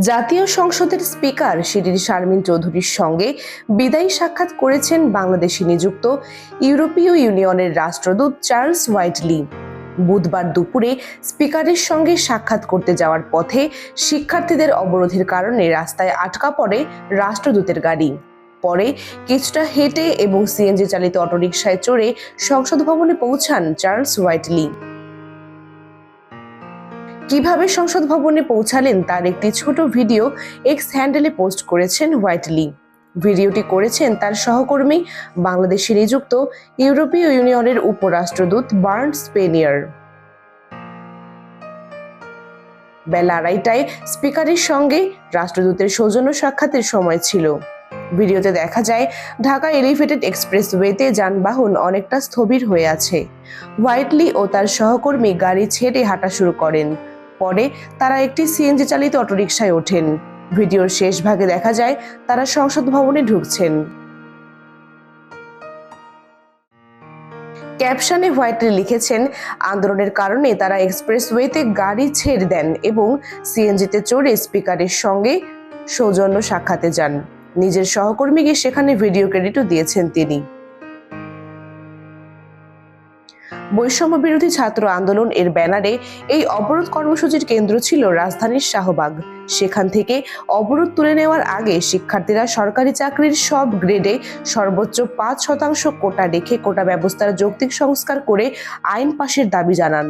জাতীয় সংসদের স্পিকার শিরিন শারমিন চৌধুরীর সঙ্গে বিদায়ী সাক্ষাৎ করেছেন বাংলাদেশে নিযুক্ত ইউরোপীয় ইউনিয়নের রাষ্ট্রদূত চার্লস হোয়াইটলি বুধবার দুপুরে স্পিকারের সঙ্গে সাক্ষাৎ করতে যাওয়ার পথে শিক্ষার্থীদের অবরোধের কারণে রাস্তায় আটকা পড়ে রাষ্ট্রদূতের গাড়ি। পরে কিছুটা হেঁটে এবং সিএনজি চালিত অটোরিকশায় চড়ে সংসদ ভবনে পৌঁছান চার্লস হোয়াইটলি কীভাবে সংসদ ভবনে পৌঁছালেন তার একটি ছোট ভিডিও এক্স হ্যান্ডেলে পোস্ট করেছেন হোয়াইটলি ভিডিওটি করেছেন তার সহকর্মী বাংলাদেশে নিযুক্ত ইউরোপীয় ইউনিয়নের উপরাষ্ট্রদূত বার্ন স্পেনিয়ার। বেলা আড়াইটায় স্পিকারের সঙ্গে রাষ্ট্রদূতের সৌজন্য সাক্ষাতের সময় ছিল। ভিডিওতে দেখা যায়, ঢাকা এলিভেটেড এক্সপ্রেসওয়েতে যানবাহন অনেকটা স্থবির হয়ে আছে। হোয়াইটলি ও তার সহকর্মী গাড়ি ছেড়ে হাঁটা শুরু করেন। পরে তারা একটি সিএনজি চালিত অটোরিকশায় ওঠেন। ভিডিওর শেষ ভাগে দেখা যায়, তারা সংসদ ভবনে ঢুকছেন। ক্যাপশনে হোয়াইটলি লিখেছেন, আন্দোলনের কারণে তারা এক্সপ্রেসওয়েতে গাড়ি ছেড়ে দেন এবং সিএনজিতে চড়ে স্পিকারের সঙ্গে সৌজন্য সাক্ষাতে যান। নিজের সহকর্মীকে সেখানে ভিডিও ক্রেডিটও দিয়েছেন তিনি। বৈষম্য বিরোধী ছাত্র আন্দোলন এর ব্যানারে এই অবরোধ কর্মসূচির কেন্দ্র ছিল রাজধানীর শাহবাগ। সেখান থেকে অবরোধ তুলে নেওয়ার আগে শিক্ষার্থীরা সরকারি চাকরির সব গ্রেডে সর্বোচ্চ পাঁচ শতাংশ কোটা রেখে কোটা ব্যবস্থার যৌক্তিক সংস্কার করে আইন পাশের দাবি জানান।